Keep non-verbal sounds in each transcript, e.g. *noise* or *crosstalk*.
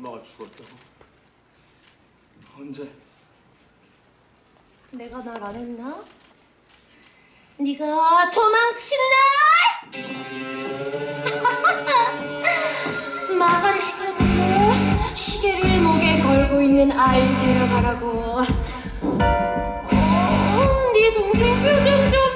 엄마가 죽었다고? 언제? 내가 말 안 했나? 네가 도망치는 날! *laughs* 마가를 시끄럽던데 시계를 목에 걸고 있는 아이 데려가라고 어, 네 동생 표정 좀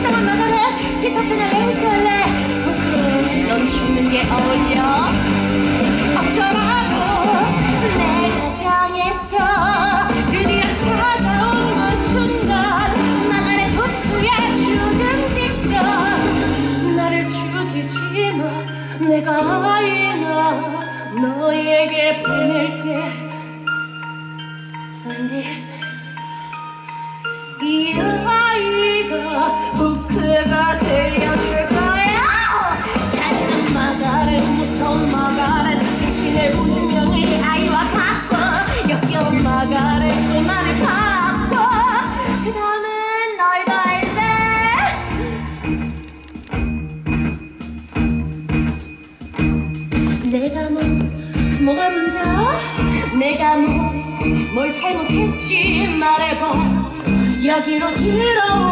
어, 불쌍한 마가렛 피터팬을 앵콜래? 어, 그래 넌 죽는 게 어울려. 어쩌라고 내 가정에서 드디어 찾아온 그 순간 마가렛 후야 죽음 직전. 나를 죽이지 마 내가 아이나 너에게 보낼게. 안돼 이 아이가 후크가 되어줄 거야. 잔인한 마가렛 무서운 마가렛 자신의 운명을 이 아이와 바꿔 역겨운 마가렛 그만을 바꿔 그 다음엔 너희도 알지? 내가 뭐 뭐가 문제야? 내가 뭐 뭘 잘못했지? 말해봐. 여기로 들어온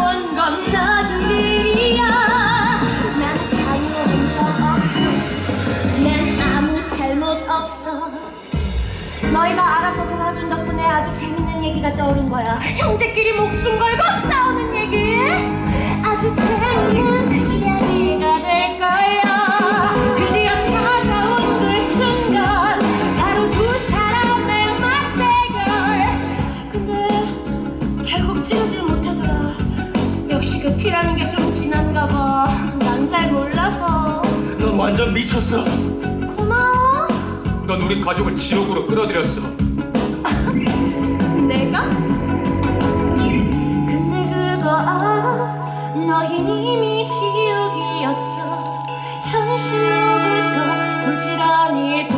너희가 알아서 도와준 덕분에 아주 재밌는 얘기가 떠오른 거야. 형제끼리 목숨 걸고 싸우는 얘기. 아주 재밌는 이야기가 될 거야 드디어 찾아온 그 순간 바로 두 사람의 맞대결. 근데 결국 찌르질 못하더라. 역시 그 피라는 게좀 진한가 봐 난 잘 몰라서. 넌 완전 미쳤어. 넌 우리 가족을 지옥으로 끌어들였어. 내가? 근데 그거 알아 너흰 이미 지옥이었어 현실로부터 부지런히